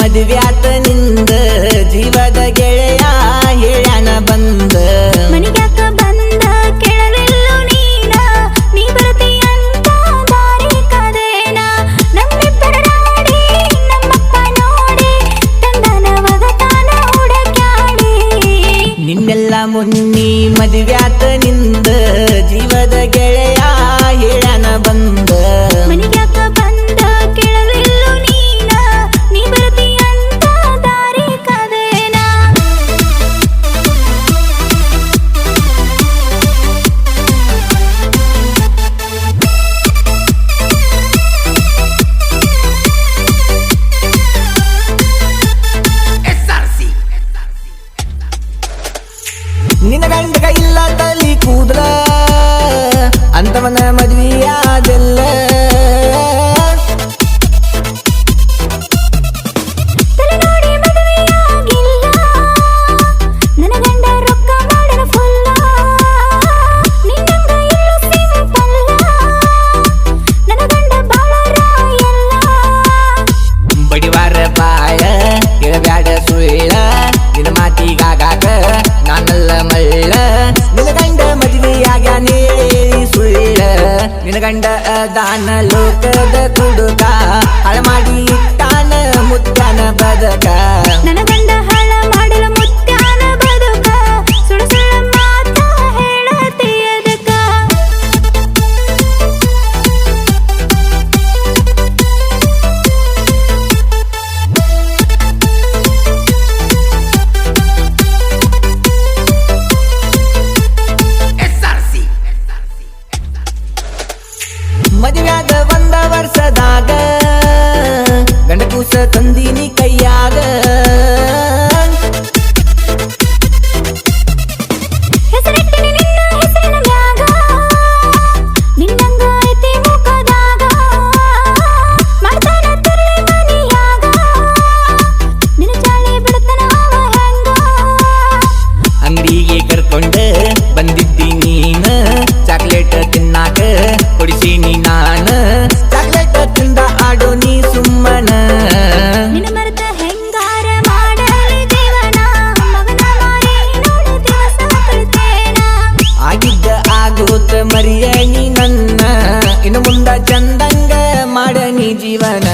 ಮದುವ್ಯಾತ ನಿಂದ ಜೀವದ ಗೆಳೆಯ ಹೇಳಣ ಬಂದ. ಮನಿಗ್ಯಾಕ ನೀ ನಿನ್ನೆಲ್ಲ ಮುನ್ನಿ ಮದುವ್ಯಾತ ನಿಂದ ಜೀವದ ಗೆಳೆಯ ನಿನ್ನ ಗಂಡ ಇಲ್ಲ ತಲಿ ಕೂದ್ರ ಅಂತವನ ಮದುವೆಯಾದಲ್ಲ ಗಂಡ ದಾನ ಲೋಕದ ಕುಡುಕ. ಹಳಮಾಡಿ ಜೀವನ